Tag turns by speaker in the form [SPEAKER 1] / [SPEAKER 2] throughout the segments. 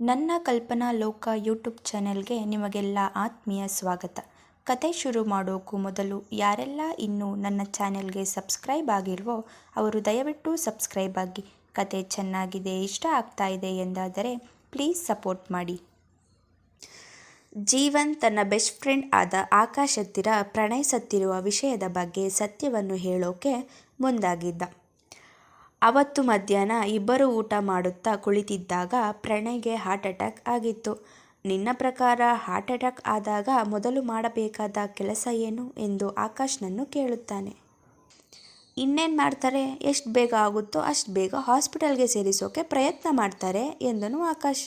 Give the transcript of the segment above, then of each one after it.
[SPEAKER 1] ನನ್ನ ಕಲ್ಪನಾ ಲೋಕ ಯೂಟ್ಯೂಬ್ ಚಾನೆಲ್ಗೆ ನಿಮಗೆಲ್ಲ ಆತ್ಮೀಯ ಸ್ವಾಗತ. ಕತೆ ಶುರು ಮಾಡೋಕ್ಕೂ ಮೊದಲು ಯಾರೆಲ್ಲ ಇನ್ನೂ ನನ್ನ ಚಾನೆಲ್ಗೆ ಸಬ್ಸ್ಕ್ರೈಬ್ ಆಗಿಲ್ವೋ ಅವರು ದಯವಿಟ್ಟು ಸಬ್ಸ್ಕ್ರೈಬ್ ಆಗಿ. ಕತೆ ಚೆನ್ನಾಗಿದೆ, ಇಷ್ಟ ಆಗ್ತಾ ಇದೆ ಎಂದಾದರೆ ಪ್ಲೀಸ್ ಸಪೋರ್ಟ್ ಮಾಡಿ. ಜೀವನ್ ತನ್ನ ಬೆಸ್ಟ್ ಫ್ರೆಂಡ್ ಆದ ಆಕಾಶ್ ಹತ್ತಿರ ಪ್ರಣಯ್ ಸತ್ತಿರುವ ವಿಷಯದ ಬಗ್ಗೆ ಸತ್ಯವನ್ನು ಹೇಳೋಕೆ ಮುಂದಾಗಿದ್ದ. ಅವತ್ತು ಮಧ್ಯಾಹ್ನ ಇಬ್ಬರು ಊಟ ಮಾಡುತ್ತಾ ಕುಳಿತಿದ್ದಾಗ ಪ್ರಣಯ್ಗೆ ಹಾರ್ಟ್ ಅಟ್ಯಾಕ್ ಆಗಿತ್ತು. ನಿನ್ನ ಪ್ರಕಾರ ಹಾರ್ಟ್ ಅಟ್ಯಾಕ್ ಆದಾಗ ಮೊದಲು ಮಾಡಬೇಕಾದ ಕೆಲಸ ಏನು ಎಂದು ಆಕಾಶ್ನನ್ನು ಕೇಳುತ್ತಾನೆ. ಇನ್ನೇನು ಮಾಡ್ತಾರೆ? ಎಷ್ಟು ಬೇಗ ಆಗುತ್ತೋ ಅಷ್ಟು ಬೇಗ ಹಾಸ್ಪಿಟಲ್ಗೆ ಸೇರಿಸೋಕೆ ಪ್ರಯತ್ನ ಮಾಡ್ತಾರೆ ಎಂದನು ಆಕಾಶ್.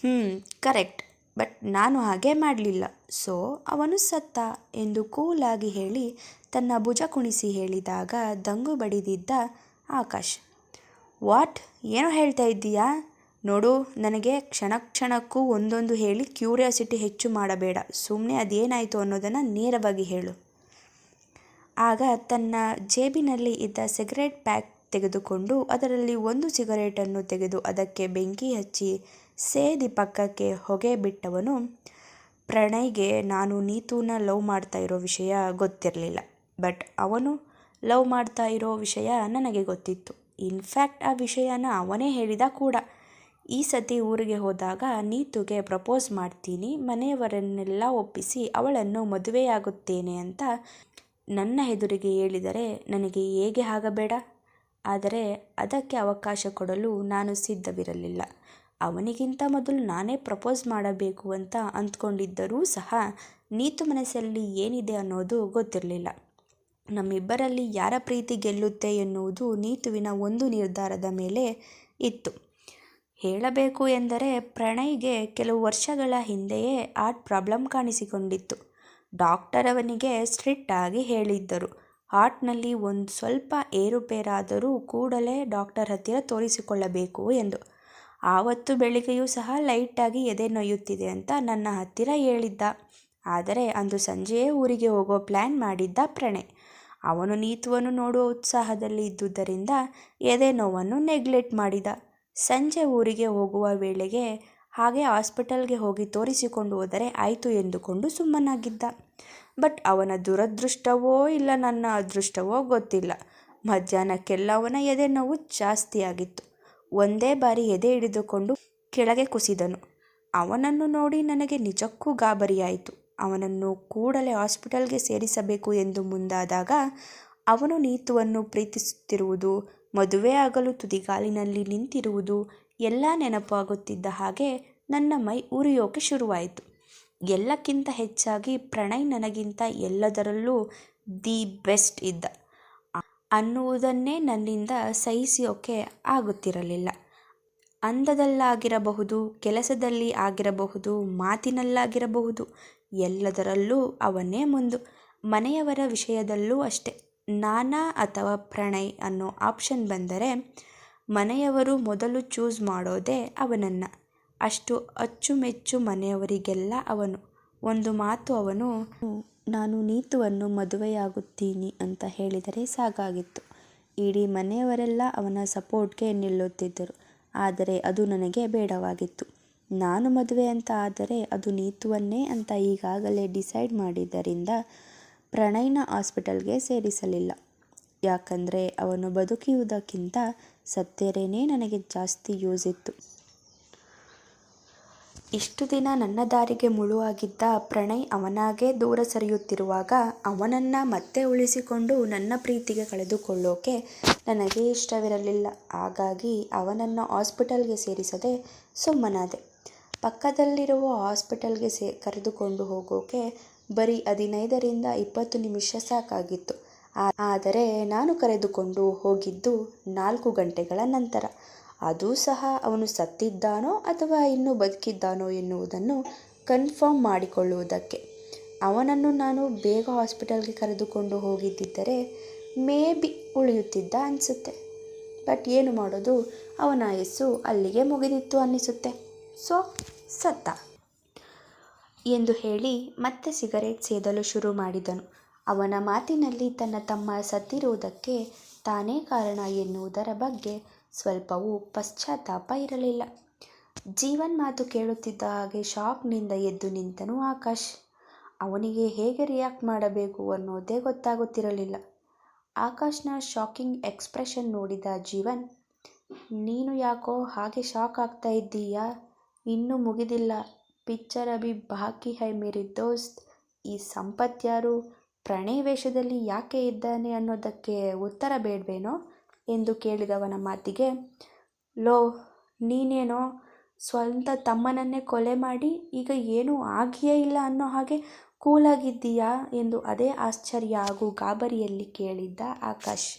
[SPEAKER 1] ಹ್ಞೂ ಕರೆಕ್ಟ್ ಬಟ್ ನಾನು ಹಾಗೆ ಮಾಡಲಿಲ್ಲ. ಸೊ ಅವನು ಸತ್ತ ಎಂದು ಕೂಲಾಗಿ ಹೇಳಿ ತನ್ನ ಭುಜ ಕುಣಿಸಿ ಹೇಳಿದಾಗ ದಂಗು ಬಡಿದಿದ್ದ ಆಕಾಶ್, ವಾಟ್? ಏನೋ ಹೇಳ್ತಾ ಇದ್ದೀಯಾ? ನೋಡು, ನನಗೆ ಕ್ಷಣ ಕ್ಷಣಕ್ಕೂ ಒಂದೊಂದು ಹೇಳಿ ಕ್ಯೂರಿಯಾಸಿಟಿ ಹೆಚ್ಚು ಮಾಡಬೇಡ. ಸುಮ್ಮನೆ ಅದೇನಾಯಿತು ಅನ್ನೋದನ್ನು ನೇರವಾಗಿ ಹೇಳು. ಆಗ ತನ್ನ ಜೇಬಿನಲ್ಲಿ ಇದ್ದ ಸಿಗರೇಟ್ ಪ್ಯಾಕ್ ತೆಗೆದುಕೊಂಡು ಅದರಲ್ಲಿ ಒಂದು ಸಿಗರೇಟನ್ನು ತೆಗೆದು ಅದಕ್ಕೆ ಬೆಂಕಿ ಹಚ್ಚಿ ಸೇದಿ ಪಕ್ಕಕ್ಕೆ ಹೊಗೆ ಬಿಟ್ಟವನು, ಪ್ರಣಯ್ಗೆ ನಾನು ನೀತೂನ ಲವ್ ಮಾಡ್ತಾ ಇರೋ ವಿಷಯ ಗೊತ್ತಿರಲಿಲ್ಲ. ಬಟ್ ಅವನು ಲವ್ ಮಾಡ್ತಾ ಇರೋ ವಿಷಯ ನನಗೆ ಗೊತ್ತಿತ್ತು. ಇನ್ಫ್ಯಾಕ್ಟ್ ಆ ವಿಷಯನ ಅವನೇ ಹೇಳಿದ ಕೂಡ. ಈ ಸತಿ ಊರಿಗೆ ಹೋದಾಗ ನೀತುಗೆ ಪ್ರಪೋಸ್ ಮಾಡ್ತೀನಿ, ಮನೆಯವರನ್ನೆಲ್ಲ ಒಪ್ಪಿಸಿ ಅವಳನ್ನು ಮದುವೆಯಾಗುತ್ತೇನೆ ಅಂತ ನನ್ನ ಎದುರಿಗೆ ಹೇಳಿದರೆ ನನಗೆ ಹೇಗೆ ಆಗಬೇಡ? ಆದರೆ ಅದಕ್ಕೆ ಅವಕಾಶ ಕೊಡಲು ನಾನು ಸಿದ್ಧವಿರಲಿಲ್ಲ. ಅವನಿಗಿಂತ ಮೊದಲು ನಾನೇ ಪ್ರಪೋಸ್ ಮಾಡಬೇಕು ಅಂತ ಅಂದ್ಕೊಂಡಿದ್ದರೂ ಸಹ ನೀತು ಮನಸ್ಸಲ್ಲಿ ಏನಿದೆ ಅನ್ನೋದು ಗೊತ್ತಿರಲಿಲ್ಲ. ನಮ್ಮಿಬ್ಬರಲ್ಲಿ ಯಾರ ಪ್ರೀತಿ ಗೆಲ್ಲುತ್ತೆ ಎನ್ನುವುದು ನೀತುವಿನ ಒಂದು ನಿರ್ಧಾರದ ಮೇಲೆ ಇತ್ತು. ಹೇಳಬೇಕು ಎಂದರೆ ಪ್ರಣಯ್ಗೆ ಕೆಲವು ವರ್ಷಗಳ ಹಿಂದೆಯೇ ಹಾರ್ಟ್ ಪ್ರಾಬ್ಲಮ್ ಕಾಣಿಸಿಕೊಂಡಿತ್ತು. ಡಾಕ್ಟರ್ ಅವನಿಗೆ ಸ್ಟ್ರಿಕ್ಟ್ ಆಗಿ ಹೇಳಿದ್ದರು. ಹಾರ್ಟ್ನಲ್ಲಿ ಒಂದು ಸ್ವಲ್ಪ ಏರುಪೇರಾದರೂ ಕೂಡಲೇ ಡಾಕ್ಟರ್ ಹತ್ತಿರ ತೋರಿಸಿಕೊಳ್ಳಬೇಕು ಎಂದು. ಆವತ್ತು ಬೆಳಿಗ್ಗೆಯೂ ಸಹ ಲೈಟಾಗಿ ಎದೆ ನೋಯುತ್ತಿದೆ ಅಂತ ನನ್ನ ಹತ್ತಿರ ಹೇಳಿದ್ದ. ಆದರೆ ಅಂದು ಸಂಜೆಯೇ ಊರಿಗೆ ಹೋಗೋ ಪ್ಲ್ಯಾನ್ ಮಾಡಿದ್ದ ಪ್ರಣಯ್. ಅವನು ನೀತುವನ್ನು ನೋಡುವ ಉತ್ಸಾಹದಲ್ಲಿ ಇದ್ದುದರಿಂದ ಎದೆ ನೋವನ್ನು ನೆಗ್ಲೆಕ್ಟ್ ಮಾಡಿದ. ಸಂಜೆ ಊರಿಗೆ ಹೋಗುವ ವೇಳೆಗೆ ಹಾಗೆ ಹಾಸ್ಪಿಟಲ್ಗೆ ಹೋಗಿ ತೋರಿಸಿಕೊಂಡು ಹೋದರೆ ಆಯಿತು ಎಂದುಕೊಂಡು ಸುಮ್ಮನಾಗಿದ್ದ. ಬಟ್ ಅವನ ದುರದೃಷ್ಟವೋ ಇಲ್ಲ ನನ್ನ ಅದೃಷ್ಟವೋ ಗೊತ್ತಿಲ್ಲ. ಮಧ್ಯಾಹ್ನಕ್ಕೆಲ್ಲ ಅವನ ಎದೆ ನೋವು ಜಾಸ್ತಿಯಾಗಿತ್ತು. ಒಂದೇ ಬಾರಿ ಎದೆ ಹಿಡಿದುಕೊಂಡು ಕೆಳಗೆ ಕುಸಿದನು. ಅವನನ್ನು ನೋಡಿ ನನಗೆ ನಿಜಕ್ಕೂ ಗಾಬರಿಯಾಯಿತು. ಅವನನ್ನು ಕೂಡಲೇ ಹಾಸ್ಪಿಟಲ್ಗೆ ಸೇರಿಸಬೇಕು ಎಂದು ಮುಂದಾದಾಗ ಅವನು ನೀತುವನ್ನು ಪ್ರೀತಿಸುತ್ತಿರುವುದು ಆಗಲು ತುದಿಗಾಲಿನಲ್ಲಿ ನಿಂತಿರುವುದು ಎಲ್ಲ ನೆನಪಾಗುತ್ತಿದ್ದ ಹಾಗೆ ನನ್ನ ಮೈ ಉರಿಯೋಕೆ ಶುರುವಾಯಿತು. ಎಲ್ಲಕ್ಕಿಂತ ಹೆಚ್ಚಾಗಿ ಪ್ರಣಯ್ ನನಗಿಂತ ಎಲ್ಲದರಲ್ಲೂ ದಿ ಬೆಸ್ಟ್ ಇದ್ದ. ಅನ್ನುವುದನ್ನೇ ನನ್ನಿಂದ ಸಹಿಸೋಕೆ ಆಗುತ್ತಿರಲಿಲ್ಲ. ಅಂದದಲ್ಲಾಗಿರಬಹುದು, ಕೆಲಸದಲ್ಲಿ ಆಗಿರಬಹುದು, ಮಾತಿನಲ್ಲಾಗಿರಬಹುದು, ಎಲ್ಲದರಲ್ಲೂ ಅವನೇ ಮುಂದು. ಮನೆಯವರ ವಿಷಯದಲ್ಲೂ ಅಷ್ಟೆ. ನಾನಾ ಅಥವಾ ಪ್ರಣಯ್ ಅನ್ನೋ ಆಪ್ಷನ್ ಬಂದರೆ ಮನೆಯವರು ಮೊದಲು ಚೂಸ್ ಮಾಡೋದೇ ಅವನನ್ನು. ಅಷ್ಟು ಅಚ್ಚುಮೆಚ್ಚು ಮನೆಯವರಿಗೆಲ್ಲ ಅವನು. ಒಂದು ಮಾತು ಅವನು, ನಾನು ನೀತುವನ್ನು ಮದುವೆಯಾಗುತ್ತೀನಿ ಅಂತ ಹೇಳಿದರೆ ಸಾಕಾಗಿತ್ತು. ಇಡೀ ಮನೆಯವರೆಲ್ಲ ಅವನ ಸಪೋರ್ಟ್ಗೆ ನಿಲ್ಲುತ್ತಿದ್ದರು. ಆದರೆ ಅದು ನನಗೆ ಬೇಡವಾಗಿತ್ತು. ನಾನು ಮದುವೆ ಅಂತ ಆದರೆ ಅದು ನೀತುವನ್ನೇ ಅಂತ ಈಗಾಗಲೇ ಡಿಸೈಡ್ ಮಾಡಿದ್ದರಿಂದ ಪ್ರಣಯ್ನ ಹಾಸ್ಪಿಟಲ್ಗೆ ಸೇರಿಸಲಿಲ್ಲ. ಯಾಕಂದರೆ ಅವನು ಬದುಕಿಯುವುದಕ್ಕಿಂತ ಸತ್ತರೇನೇ ನನಗೆ ಜಾಸ್ತಿ ಯೂಸ್ ಇತ್ತು. ಇಷ್ಟು ದಿನ ನನ್ನ ದಾರಿಗೆ ಮುಳುವಾಗಿದ್ದ ಪ್ರಣಯ್ ಅವನಾಗೇ ದೂರ ಸರಿಯುತ್ತಿರುವಾಗ ಅವನನ್ನು ಮತ್ತೆ ಉಳಿಸಿಕೊಂಡು ನನ್ನ ಪ್ರೀತಿಗೆ ಕಳೆದುಕೊಳ್ಳೋಕೆ ನನಗೆ ಇಷ್ಟವಿರಲಿಲ್ಲ. ಹಾಗಾಗಿ ಅವನನ್ನು ಹಾಸ್ಪಿಟಲ್ಗೆ ಸೇರಿಸದೆ ಸುಮ್ಮನಾದೆ. ಪಕ್ಕದಲ್ಲಿರುವ ಹಾಸ್ಪಿಟಲ್ಗೆ ಸೇ, ಕರೆದುಕೊಂಡು ಹೋಗೋಕೆ ಬರೀ ಹದಿನೈದರಿಂದ ಇಪ್ಪತ್ತು ನಿಮಿಷ ಸಾಕಾಗಿತ್ತು. ಆದರೆ ನಾನು ಕರೆದುಕೊಂಡು ಹೋಗಿದ್ದು ನಾಲ್ಕು ಗಂಟೆಗಳ ನಂತರ. ಅದೂ ಸಹ ಅವನು ಸತ್ತಿದ್ದಾನೋ ಅಥವಾ ಇನ್ನೂ ಬದುಕಿದ್ದಾನೋ ಎನ್ನುವುದನ್ನು ಕನ್ಫರ್ಮ್ ಮಾಡಿಕೊಳ್ಳುವುದಕ್ಕೆ. ಅವನನ್ನು ನಾನು ಬೇಗ ಹಾಸ್ಪಿಟಲ್ಗೆ ಕರೆದುಕೊಂಡು ಹೋಗಿದ್ದಿದ್ದರೆ ಮೇ ಬಿ ಉಳಿಯುತ್ತಿದ್ದ ಅನಿಸುತ್ತೆ. ಬಟ್ ಏನು ಮಾಡೋದು? ಅವನ ಆಯಸ್ಸು ಅಲ್ಲಿಗೆ ಮುಗಿದಿತ್ತು ಅನ್ನಿಸುತ್ತೆ. ಸೊ ಸತ್ತ. ಎಂದು ಹೇಳಿ ಮತ್ತೆ ಸಿಗರೇಟ್ ಸೇದಲು ಶುರು ಮಾಡಿದನು. ಅವನ ಮಾತಿನಲ್ಲಿ ತನ್ನ ತಮ್ಮ ಸತ್ತಿರುವುದಕ್ಕೆ ತಾನೇ ಕಾರಣ ಎನ್ನುವುದರ ಬಗ್ಗೆ ಸ್ವಲ್ಪವೂ ಪಶ್ಚಾತ್ತಾಪ ಇರಲಿಲ್ಲ. ಜೀವನ್ ಮಾತು ಕೇಳುತ್ತಿದ್ದ ಹಾಗೆ ಶಾಕ್ನಿಂದ ಎದ್ದು ನಿಂತನು ಆಕಾಶ್. ಅವನಿಗೆ ಹೇಗೆ ರಿಯಾಕ್ಟ್ ಮಾಡಬೇಕು ಅನ್ನೋದೇ ಗೊತ್ತಾಗುತ್ತಿರಲಿಲ್ಲ. ಆಕಾಶ್ನ ಶಾಕಿಂಗ್ ಎಕ್ಸ್ಪ್ರೆಷನ್ ನೋಡಿದ ಜೀವನ್, ನೀನು ಯಾಕೋ ಹಾಗೆ ಶಾಕ್ ಆಗ್ತಾ ಇದ್ದೀಯಾ? ಇನ್ನೂ ಮುಗಿದಿಲ್ಲ. ಪಿಕ್ಚರ್ ಅಭಿ ಬಾಕಿ ಹೈ ಮೇರಿ ದೋಸ್ತ್. ಈ ಸಂಪತ್ ಯಾರು? ಪ್ರಣಯ ವೇಷದಲ್ಲಿ ಯಾಕೆ ಇದ್ದಾನೆ ಅನ್ನೋದಕ್ಕೆ ಉತ್ತರ ಬೇಡವೇನೋ? ಎಂದು ಕೇಳಿದವನ ಮಾತಿಗೆ, ಲೋ, ನೀನೇನೋ ಸ್ವಂತ ತಮ್ಮನನ್ನೇ ಕೊಲೆ ಮಾಡಿ ಈಗ ಏನೂ ಆಗಿಯೇ ಇಲ್ಲ ಅನ್ನೋ ಹಾಗೆ ಕೂಲಾಗಿದ್ದೀಯಾ? ಎಂದು ಅದೇ ಆಶ್ಚರ್ಯ ಹಾಗೂ ಗಾಬರಿಯಲ್ಲಿ ಕೇಳಿದ್ದ ಆಕಾಶ್.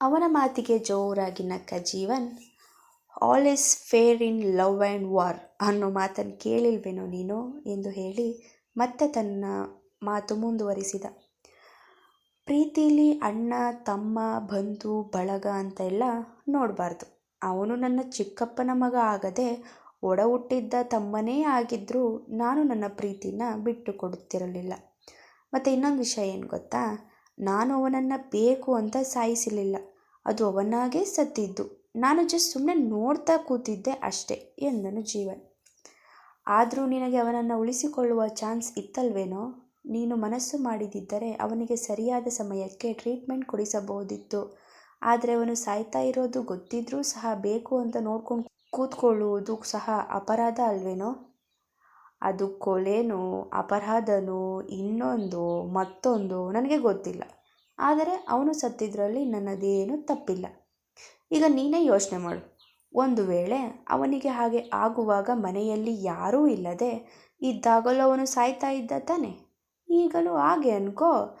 [SPEAKER 1] ಅವನ ಮಾತಿಗೆ ಜೋರಾಗಿ ನಕ್ಕ Jeevan all is fair in love and war ಅನ್ನೋ ಮಾತನ್ನು ಕೇಳಿಲ್ವೇನೋ ನೀನು ಎಂದು ಹೇಳಿ ಮತ್ತೆ ತನ್ನ ಮಾತು ಮುಂದುವರಿಸಿದ. ಪ್ರೀತಿಲಿ ಅಣ್ಣ, ತಮ್ಮ, ಬಂಧು, ಬಳಗ ಅಂತ ಎಲ್ಲ ನೋಡಬಾರ್ದು. ಅವನು ನನ್ನ ಚಿಕ್ಕಪ್ಪನ ಮಗ ಆಗದೆ ಒಡ ಹುಟ್ಟಿದ್ದ ತಮ್ಮನೇ ಆಗಿದ್ದರೂ ನಾನು ನನ್ನ ಪ್ರೀತಿನ ಬಿಟ್ಟು ಕೊಡುತ್ತಿರಲಿಲ್ಲ. ಮತ್ತು ಇನ್ನೊಂದು ವಿಷಯ ಏನು ಗೊತ್ತಾ? ನಾನು ಅವನನ್ನು ಬೇಕು ಅಂತ ಸಾಯಿಸಲಿಲ್ಲ. ಅದು ಅವನಾಗೇ ಸತ್ತಿದ್ದು. ನಾನು ಜಸ್ಟ್ ಸುಮ್ಮನೆ ನೋಡ್ತಾ ಕೂತಿದ್ದೆ ಅಷ್ಟೇ ಎಂದನು ಜೀವನ್. ಆದರೂ ನಿನಗೆ ಅವನನ್ನು ಉಳಿಸಿಕೊಳ್ಳುವ ಚಾನ್ಸ್ ಇತ್ತಲ್ವೇನೋ? ನೀನು ಮನಸ್ಸು ಮಾಡಿದಿದ್ದರೆ ಅವನಿಗೆ ಸರಿಯಾದ ಸಮಯಕ್ಕೆ ಟ್ರೀಟ್ಮೆಂಟ್ ಕೊಡಿಸಬಹುದಿತ್ತು. ಆದರೆ ಅವನು ಸಾಯ್ತಾ ಇರೋದು ಗೊತ್ತಿದ್ರೂ ಸಹ ಬೇಕು ಅಂತ ನೋಡ್ಕೊಂಡು ಕೂತ್ಕೊಳ್ಳುವುದು ಸಹ ಅಪರಾಧ ಅಲ್ವೇನೋ? ಅದು ಕೊಲೆನೋ, ಅಪರಾಧನೋ, ಇನ್ನೊಂದು, ಮತ್ತೊಂದು ನನಗೆ ಗೊತ್ತಿಲ್ಲ. ಆದರೆ ಅವನು ಸತ್ತಿದ್ರಲ್ಲಿ ನನ್ನದೇನು ತಪ್ಪಿಲ್ಲ. ಈಗ ನೀನೇ ಯೋಚನೆ ಮಾಡು. ಒಂದು ವೇಳೆ ಅವನಿಗೆ ಹಾಗೆ ಆಗುವಾಗ ಮನೆಯಲ್ಲಿ ಯಾರೂ ಇಲ್ಲದೆ ಇದ್ದಾಗಲೂ ಅವನು ಸಾಯ್ತಾ ಇದ್ದ ತಾನೆ? ಈಗಲೂ ಹಾಗೆ ಅನ್ಕೋ.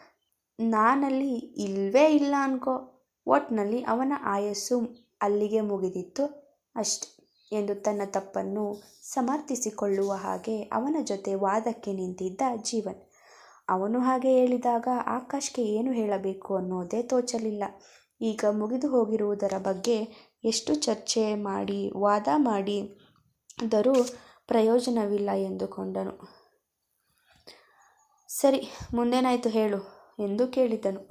[SPEAKER 1] ನಾನಲ್ಲಿ ಇಲ್ಲವೇ ಇಲ್ಲ ಅನ್ಕೋ. ಒಟ್ಟಿನಲ್ಲಿ ಅವನ ಆಯಸ್ಸು ಅಲ್ಲಿಗೆ ಮುಗಿದಿತ್ತು. ಅಷ್ಟೆ ಎಂದು ತನ್ನ ತಪ್ಪನ್ನು ಸಮರ್ಥಿಸಿಕೊಳ್ಳುವ ಹಾಗೆ ಅವನ ಜೊತೆ ವಾದಕ್ಕೆ ನಿಂತಿದ್ದ ಜೀವನ್. ಅವನು ಹಾಗೆ ಹೇಳಿದಾಗ ಆಕಾಶ್ಗೆ ಏನು ಹೇಳಬೇಕು ಅನ್ನೋದೇ ತೋಚಲಿಲ್ಲ. ಈಗ ಮುಗಿದು ಹೋಗಿರುವುದರ ಬಗ್ಗೆ ಎಷ್ಟು ಚರ್ಚೆ ಮಾಡಿ, ವಾದ ಮಾಡಿ ದರೂ ಪ್ರಯೋಜನವಿಲ್ಲ ಎಂದುಕೊಂಡನು. ಸರಿ, ಮುಂದೇನಾಯಿತು ಹೇಳು ಎಂದು ಕೇಳಿದನು.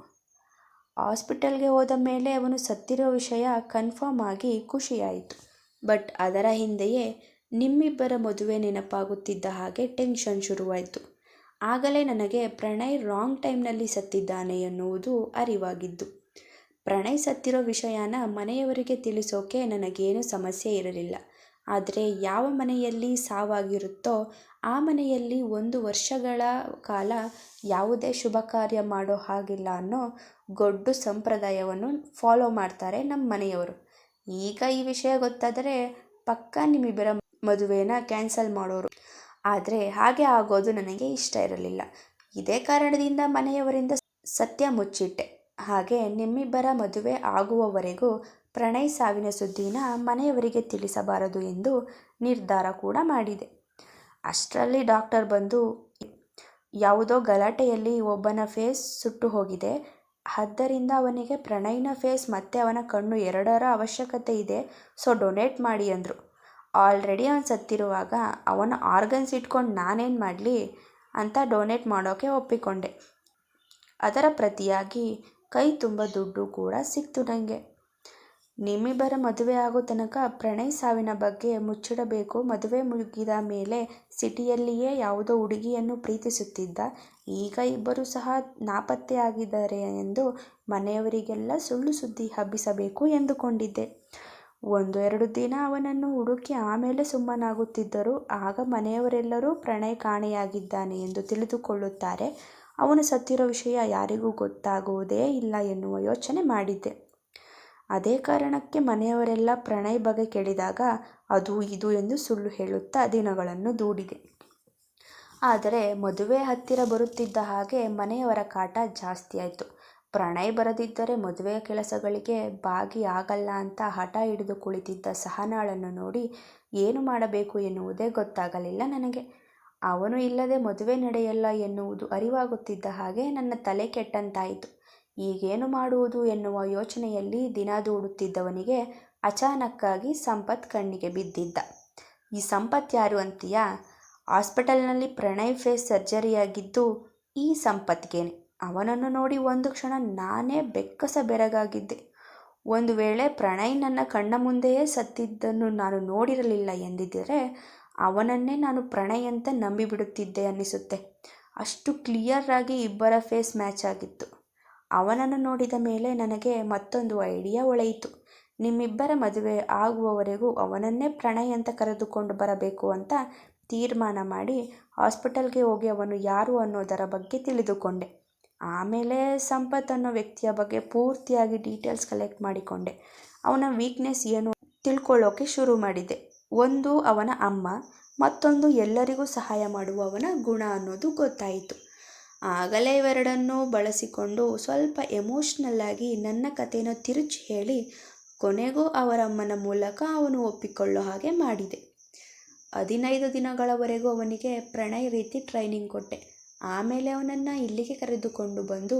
[SPEAKER 1] ಹಾಸ್ಪಿಟಲ್ಗೆ ಹೋದ ಮೇಲೆ ಅವನು ಸತ್ತಿರೋ ವಿಷಯ ಕನ್ಫರ್ಮ್ ಆಗಿ ಖುಷಿಯಾಯಿತು. ಬಟ್ ಅದರ ಹಿಂದೆಯೇ ನಿಮ್ಮಿಬ್ಬರ ಮದುವೆ ನೆನಪಾಗುತ್ತಿದ್ದ ಹಾಗೆ ಟೆನ್ಷನ್ ಶುರುವಾಯಿತು. ಆಗಲೇ ನನಗೆ ಪ್ರಣಯ್ ರಾಂಗ್ ಟೈಮ್ನಲ್ಲಿ ಸತ್ತಿದ್ದಾನೆ ಎನ್ನುವುದು ಅರಿವಾಗಿದ್ದು, ಪ್ರಣಯ್ ಸತ್ತಿರೋ ವಿಷಯನ ಮನೆಯವರಿಗೆ ತಿಳಿಸೋಕೆ ನನಗೇನು ಸಮಸ್ಯೆ ಇರಲಿಲ್ಲ. ಆದರೆ ಯಾವ ಮನೆಯಲ್ಲಿ ಸಾವಾಗಿರುತ್ತೋ ಆ ಮನೆಯಲ್ಲಿ ಒಂದು ವರ್ಷಗಳ ಕಾಲ ಯಾವುದೇ ಶುಭ ಕಾರ್ಯ ಮಾಡೋ ಹಾಗಿಲ್ಲ ಅನ್ನೋ ಗೊಡ್ಡು ಸಂಪ್ರದಾಯವನ್ನು ಫಾಲೋ ಮಾಡ್ತಾರೆ ನಮ್ಮ ಮನೆಯವರು. ಈಗ ಈ ವಿಷಯ ಗೊತ್ತಾದರೆ ಪಕ್ಕ ನಿಮ್ಮಿಬ್ಬರ ಮದುವೆನ ಕ್ಯಾನ್ಸಲ್ ಮಾಡೋರು. ಆದರೆ ಹಾಗೆ ಆಗೋದು ನನಗೆ ಇಷ್ಟ ಇರಲಿಲ್ಲ. ಇದೇ ಕಾರಣದಿಂದ ಮನೆಯವರಿಂದ ಸತ್ಯ ಮುಚ್ಚಿಟ್ಟೆ. ಹಾಗೆ ನಿಮ್ಮಿಬ್ಬರ ಮದುವೆ ಆಗುವವರೆಗೂ ಪ್ರಣಯ್ ಸಾವಿನ ಸುದ್ದಿನ ಮನೆಯವರಿಗೆ ತಿಳಿಸಬಾರದು ಎಂದು ನಿರ್ಧಾರ ಕೂಡ ಮಾಡಿದೆ. ಅಷ್ಟರಲ್ಲಿ ಡಾಕ್ಟರ್ ಬಂದು, ಯಾವುದೋ ಗಲಾಟೆಯಲ್ಲಿ ಒಬ್ಬನ ಫೇಸ್ ಸುಟ್ಟು ಹೋಗಿದೆ. ಆದ್ದರಿಂದ ಅವನಿಗೆ ಪ್ರಣಯ್ನ ಫೇಸ್ ಮತ್ತು ಅವನ ಕಣ್ಣು ಎರಡರ ಅವಶ್ಯಕತೆ ಇದೆ, ಸೊ ಡೊನೇಟ್ ಮಾಡಿ ಅಂದರು. ಆಲ್ರೆಡಿ ಅವನು ಸತ್ತಿರುವಾಗ ಅವನ ಆರ್ಗನ್ಸ್ ಇಟ್ಕೊಂಡು ನಾನೇನು ಮಾಡಲಿ ಅಂತ ಡೊನೇಟ್ ಮಾಡೋಕ್ಕೆ ಒಪ್ಪಿಕೊಂಡೆ. ಅದರ ಪ್ರತಿಯಾಗಿ ಕೈ ತುಂಬ ದುಡ್ಡು ಕೂಡ ಸಿಕ್ತು ನನಗೆ ನಿಮ್ಮಿಬ್ಬರ ಮದುವೆ ಆಗೋ ತನಕ ಪ್ರಣಯ್ ಸಾವಿನ ಬಗ್ಗೆ ಮುಚ್ಚಿಡಬೇಕು. ಮದುವೆ ಮುಗಿದ ಮೇಲೆ ಸಿಟಿಯಲ್ಲಿಯೇ ಯಾವುದೋ ಹುಡುಗಿಯನ್ನು ಪ್ರೀತಿಸುತ್ತಿದ್ದ, ಈಗ ಇಬ್ಬರು ಸಹ ನಾಪತ್ತೆಯಾಗಿದ್ದಾರೆ ಎಂದು ಮನೆಯವರಿಗೆಲ್ಲ ಸುಳ್ಳು ಸುದ್ದಿ ಹಬ್ಬಿಸಬೇಕು ಎಂದುಕೊಂಡಿದ್ದೆ. ಒಂದು ಎರಡು ದಿನ ಅವನನ್ನು ಹುಡುಕಿ ಆಮೇಲೆ ಸುಮ್ಮನಾಗುತ್ತಿದ್ದರು. ಆಗ ಮನೆಯವರೆಲ್ಲರೂ ಪ್ರಣಯ್ ಕಾಣೆಯಾಗಿದ್ದಾನೆ ಎಂದು ತಿಳಿದುಕೊಳ್ಳುತ್ತಾರೆ. ಅವನು ಸತ್ತಿರೋ ವಿಷಯ ಯಾರಿಗೂ ಗೊತ್ತಾಗುವುದೇ ಇಲ್ಲ ಎನ್ನುವ ಯೋಚನೆ ಮಾಡಿದ್ದೆ. ಅದೇ ಕಾರಣಕ್ಕೆ ಮನೆಯವರೆಲ್ಲ ಪ್ರಣಯ್ ಬಗ್ಗೆ ಕೇಳಿದಾಗ, ಅದು ಇದು ಎಂದು ಸುಳ್ಳು ಹೇಳುತ್ತಾ ದಿನಗಳನ್ನು ದೂಡಿದೆ. ಆದರೆ ಮದುವೆ ಹತ್ತಿರ ಬರುತ್ತಿದ್ದ ಹಾಗೆ ಮನೆಯವರ ಕಾಟ ಜಾಸ್ತಿ ಆಯಿತು. ಪ್ರಣಯ್ ಬರದಿದ್ದರೆ ಮದುವೆಯ ಕೆಲಸಗಳಿಗೆ ಭಾಗಿಯಾಗಲ್ಲ ಅಂತ ಹಠ ಹಿಡಿದು ಕುಳಿತಿದ್ದ ಸಹನಾಳನ್ನು ನೋಡಿ, ಏನು ಮಾಡಬೇಕು ಎನ್ನುವುದೇ ಗೊತ್ತಾಗಲಿಲ್ಲ ನನಗೆ. ಅವನು ಇಲ್ಲದೆ ಮದುವೆ ನಡೆಯಲ್ಲ ಎನ್ನುವುದು ಅರಿವಾಗುತ್ತಿದ್ದ ಹಾಗೆ ನನ್ನ ತಲೆ ಕೆಟ್ಟಂತಾಯಿತು. ಈಗೇನು ಮಾಡುವುದು ಎನ್ನುವ ಯೋಚನೆಯಲ್ಲಿ ದಿನ ದೂಡುತ್ತಿದ್ದವನಿಗೆ ಅಚಾನಕ್ಕಾಗಿ ಸಂಪತ್ ಕಣ್ಣಿಗೆ ಬಿದ್ದಿದ್ದ. ಈ ಸಂಪತ್ ಯಾರು ಅಂತೀಯಾ? ಹಾಸ್ಪಿಟಲ್ನಲ್ಲಿ ಪ್ರಣಯ್ ಫೇಸ್ ಸರ್ಜರಿಯಾಗಿದ್ದು ಈ ಸಂಪತ್ಗೇನೆ. ಅವನನ್ನು ನೋಡಿ ಒಂದು ಕ್ಷಣ ನಾನೇ ಬೆಕ್ಕಸ ಬೆರಗಾಗಿದ್ದೆ. ಒಂದು ವೇಳೆ ಪ್ರಣಯ್ ನನ್ನ ಕಣ್ಣ ಮುಂದೆಯೇ ಸತ್ತಿದ್ದನ್ನು ನಾನು ನೋಡಿರಲಿಲ್ಲ ಎಂದಿದ್ದರೆ ಅವನನ್ನೇ ನಾನು ಪ್ರಣಯ್ ಅಂತ ನಂಬಿಬಿಡುತ್ತಿದ್ದೆ ಅನ್ನಿಸುತ್ತೆ. ಅಷ್ಟು ಕ್ಲಿಯರ್ ಆಗಿ ಇಬ್ಬರ ಫೇಸ್ ಮ್ಯಾಚ್ ಆಗಿತ್ತು. ಅವನನ್ನು ನೋಡಿದ ಮೇಲೆ ನನಗೆ ಮತ್ತೊಂದು ಐಡಿಯಾ ಒಳೆಯಿತು. ನಿಮ್ಮಿಬ್ಬರ ಮದುವೆ ಆಗುವವರೆಗೂ ಅವನನ್ನೇ ಪ್ರಣಯ್ ಅಂತ ಕರೆದುಕೊಂಡು ಬರಬೇಕು ಅಂತ ತೀರ್ಮಾನ ಮಾಡಿ ಹಾಸ್ಪಿಟಲ್ಗೆ ಹೋಗಿ ಅವನು ಯಾರು ಅನ್ನೋದರ ಬಗ್ಗೆ ತಿಳಿದುಕೊಂಡೆ. ಆಮೇಲೆ ಸಂಪತ್ ಅನ್ನೋ ವ್ಯಕ್ತಿಯ ಬಗ್ಗೆ ಪೂರ್ತಿಯಾಗಿ ಡೀಟೇಲ್ಸ್ ಕಲೆಕ್ಟ್ ಮಾಡಿಕೊಂಡೆ. ಅವನ ವೀಕ್ನೆಸ್ ಏನು ತಿಳ್ಕೊಳ್ಳೋಕೆ ಶುರು ಮಾಡಿದೆ. ಒಂದು, ಅವನ ಅಮ್ಮ. ಮತ್ತೊಂದು, ಎಲ್ಲರಿಗೂ ಸಹಾಯ ಮಾಡುವ ಅವನ ಗುಣ ಅನ್ನೋದು ಗೊತ್ತಾಯಿತು. ಆಗಲೇ ಇವೆರಡನ್ನೂ ಬಳಸಿಕೊಂಡು ಸ್ವಲ್ಪ ಎಮೋಷ್ನಲ್ ಆಗಿ ನನ್ನ ಕಥೆನ ತಿರುಚಿ ಹೇಳಿ ಕೊನೆಗೂ ಅವರಮ್ಮನ ಮೂಲಕ ಅವನು ಒಪ್ಪಿಕೊಳ್ಳೋ ಹಾಗೆ ಮಾಡಿದೆ. ಹದಿನೈದು ದಿನಗಳವರೆಗೂ ಅವನಿಗೆ ಪ್ರಣಯ ರೀತಿ ಟ್ರೈನಿಂಗ್ ಕೊಟ್ಟೆ. ಆಮೇಲೆ ಅವನನ್ನು ಇಲ್ಲಿಗೆ ಕರೆದುಕೊಂಡು ಬಂದು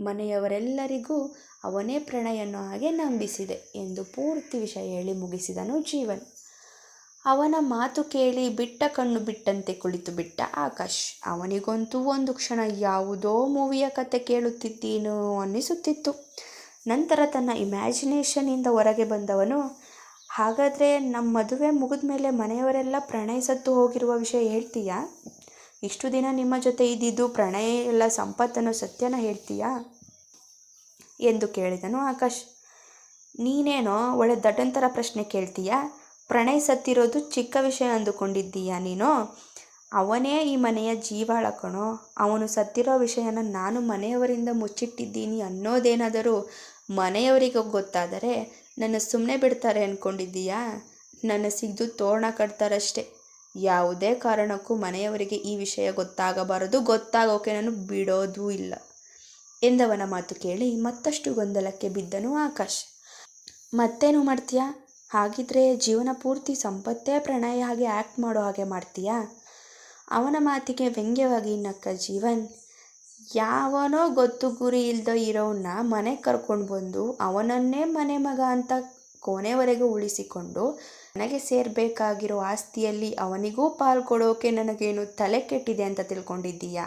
[SPEAKER 1] ಮನೆಯವರೆಲ್ಲರಿಗೂ ಅವನೇ ಪ್ರಣಯನ್ನು ಹಾಗೆ ನಂಬಿಸಿದೆ ಎಂದು ಪೂರ್ತಿ ವಿಷಯ ಹೇಳಿ ಮುಗಿಸಿದನು ಜೀವನ್. ಅವನ ಮಾತು ಕೇಳಿ ಬಿಟ್ಟ ಕಣ್ಣು ಬಿಟ್ಟಂತೆ ಕುಳಿತು ಬಿಟ್ಟ ಆಕಾಶ್. ಅವನಿಗಂತೂ ಒಂದು ಕ್ಷಣ ಯಾವುದೋ ಮೂವಿಯ ಕತೆ ಕೇಳುತ್ತಿದ್ದೀನೋ ಅನ್ನಿಸುತ್ತಿತ್ತು. ನಂತರ ತನ್ನ ಇಮ್ಯಾಜಿನೇಷನಿಂದ ಹೊರಗೆ ಬಂದವನು, ಹಾಗಾದರೆ ನಮ್ಮ ಮದುವೆ ಮುಗಿದ ಮೇಲೆ ಮನೆಯವರೆಲ್ಲ ಪ್ರಣಯ ಸತ್ತು ಹೋಗಿರುವ ವಿಷಯ ಹೇಳ್ತೀಯಾ? ಇಷ್ಟು ದಿನ ನಿಮ್ಮ ಜೊತೆ ಇದ್ದಿದ್ದು ಪ್ರಣಯ ಎಲ್ಲ ಸಂಪತ್ತನ್ನು ಸತ್ಯನ ಹೇಳ್ತೀಯಾ? ಎಂದು ಕೇಳಿದನು ಆಕಾಶ್. ನೀನೇನೋ ಒಳ್ಳೆ ದಡ್ಡಂತರ ಪ್ರಶ್ನೆ ಕೇಳ್ತೀಯಾ? ಪ್ರಣಯ್ ಸತ್ತಿರೋದು ಚಿಕ್ಕ ವಿಷಯ ಅಂದುಕೊಂಡಿದ್ದೀಯಾ ನೀನು? ಅವನೇ ಈ ಮನೆಯ ಜೀವಾಳ ಕಣೋ. ಅವನು ಸತ್ತಿರೋ ವಿಷಯನ ನಾನು ಮನೆಯವರಿಂದ ಮುಚ್ಚಿಟ್ಟಿದ್ದೀನಿ ಅನ್ನೋದೇನಾದರೂ ಮನೆಯವರಿಗೆ ಗೊತ್ತಾದರೆ ನನ್ನ ಸುಮ್ಮನೆ ಬಿಡ್ತಾರೆ ಅಂದ್ಕೊಂಡಿದ್ದೀಯಾ ನನ್ನ ಸಿಗ್ದು ತೋರಣ ಕಟ್ತಾರಷ್ಟೇ. ಯಾವುದೇ ಕಾರಣಕ್ಕೂ ಮನೆಯವರಿಗೆ ಈ ವಿಷಯ ಗೊತ್ತಾಗಬಾರದು. ಗೊತ್ತಾಗೋಕೆ ನಾನು ಬಿಡೋದೂ ಇಲ್ಲ. ಎಂದವನ ಮಾತು ಕೇಳಿ ಮತ್ತಷ್ಟು ಗೊಂದಲಕ್ಕೆ ಬಿದ್ದನು ಆಕಾಶ್. ಮತ್ತೇನು ಮಾಡ್ತೀಯಾ? ಹಾಗಿದ್ರೆ ಜೀವನ ಪೂರ್ತಿ ಸಂಪತ್ತೇ ಪ್ರಣಯ ಹಾಗೆ ಆ್ಯಕ್ಟ್ ಮಾಡೋ ಹಾಗೆ ಮಾಡ್ತೀಯಾ? ಅವನ ಮಾತಿಗೆ ವ್ಯಂಗ್ಯವಾಗಿ ನಕ್ಕ ಜೀವನ್, ಯಾವನೋ ಗೊತ್ತು ಗುರಿ ಇಲ್ಲದೆ ಇರೋವನ್ನ ಮನೆಗೆ ಕರ್ಕೊಂಡು ಬಂದು ಅವನನ್ನೇ ಮನೆ ಮಗ ಅಂತ ಕೊನೆವರೆಗೂ ಉಳಿಸಿಕೊಂಡು ನನಗೆ ಸೇರಬೇಕಾಗಿರೋ ಆಸ್ತಿಯಲ್ಲಿ ಅವನಿಗೂ ಪಾಲು ನನಗೇನು ತಲೆ ಕೆಟ್ಟಿದೆ ಅಂತ ತಿಳ್ಕೊಂಡಿದ್ದೀಯಾ?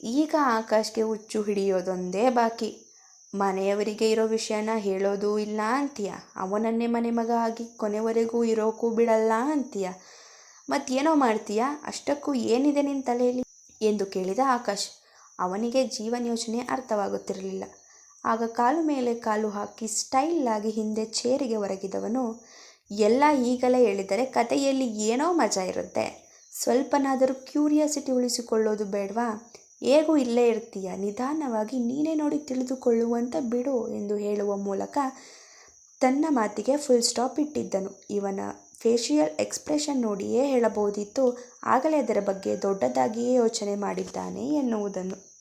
[SPEAKER 1] ಈಗ ಆಕಾಶ್ಗೆ ಹುಚ್ಚು ಹಿಡಿಯೋದೊಂದೇ ಬಾಕಿ. ಮನೆಯವರಿಗೆ ಇರೋ ವಿಷಯನ ಹೇಳೋದು ಇಲ್ಲ ಅಂತೀಯ. ಅವನನ್ನೇ ಮನೆ ಮಗ ಆಗಿ ಕೊನೆವರೆಗೂ ಇರೋಕ್ಕೂ ಬಿಡಲ್ಲ ಅಂತೀಯ. ಮತ್ತೇನೋ ಮಾಡ್ತೀಯ? ಅಷ್ಟಕ್ಕೂ ಏನಿದೆ ನಿನ್ನ ತಲೆಯಲ್ಲಿ? ಎಂದು ಕೇಳಿದ ಆಕಾಶ್. ಅವನಿಗೆ ಜೀವನ ಯೋಚನೆ ಅರ್ಥವಾಗುತ್ತಿರಲಿಲ್ಲ. ಆಗ ಕಾಲು ಮೇಲೆ ಕಾಲು ಹಾಕಿ ಸ್ಟೈಲ್ ಆಗಿ ಹಿಂದೆ ಚೇರಿಗೆ ಹೊರಗಿದವನು ಎಲ್ಲ ಈಗಲೇ ಹೇಳಿದರೆ ಕಥೆಯಲ್ಲಿ ಏನೋ ಮಜಾ ಇರುತ್ತೆ. ಸ್ವಲ್ಪನಾದರೂ ಕ್ಯೂರಿಯಾಸಿಟಿ ಉಳಿಸಿಕೊಳ್ಳೋದು ಬೇಡವಾ? ಹೇಗೂ ಇಲ್ಲೇ ಇರ್ತೀಯ, ನಿಧಾನವಾಗಿ ನೀನೇ ನೋಡಿ ತಿಳಿದುಕೊಳ್ಳುವಂತ ಬಿಡು ಎಂದು ಹೇಳುವ ಮೂಲಕ ತನ್ನ ಮಾತಿಗೆ ಫುಲ್ ಸ್ಟಾಪ್ ಇಟ್ಟಿದ್ದನು. ಇವನ ಫೇಶಿಯಲ್ ಎಕ್ಸ್ಪ್ರೆಷನ್ ನೋಡಿಯೇ ಹೇಳಬಹುದಿತ್ತು, ಆಗಲೇ ಅದರ ಬಗ್ಗೆ ದೊಡ್ಡದಾಗಿಯೇ ಯೋಚನೆ ಮಾಡಿದ್ದಾನೆ ಎನ್ನುವುದನ್ನು.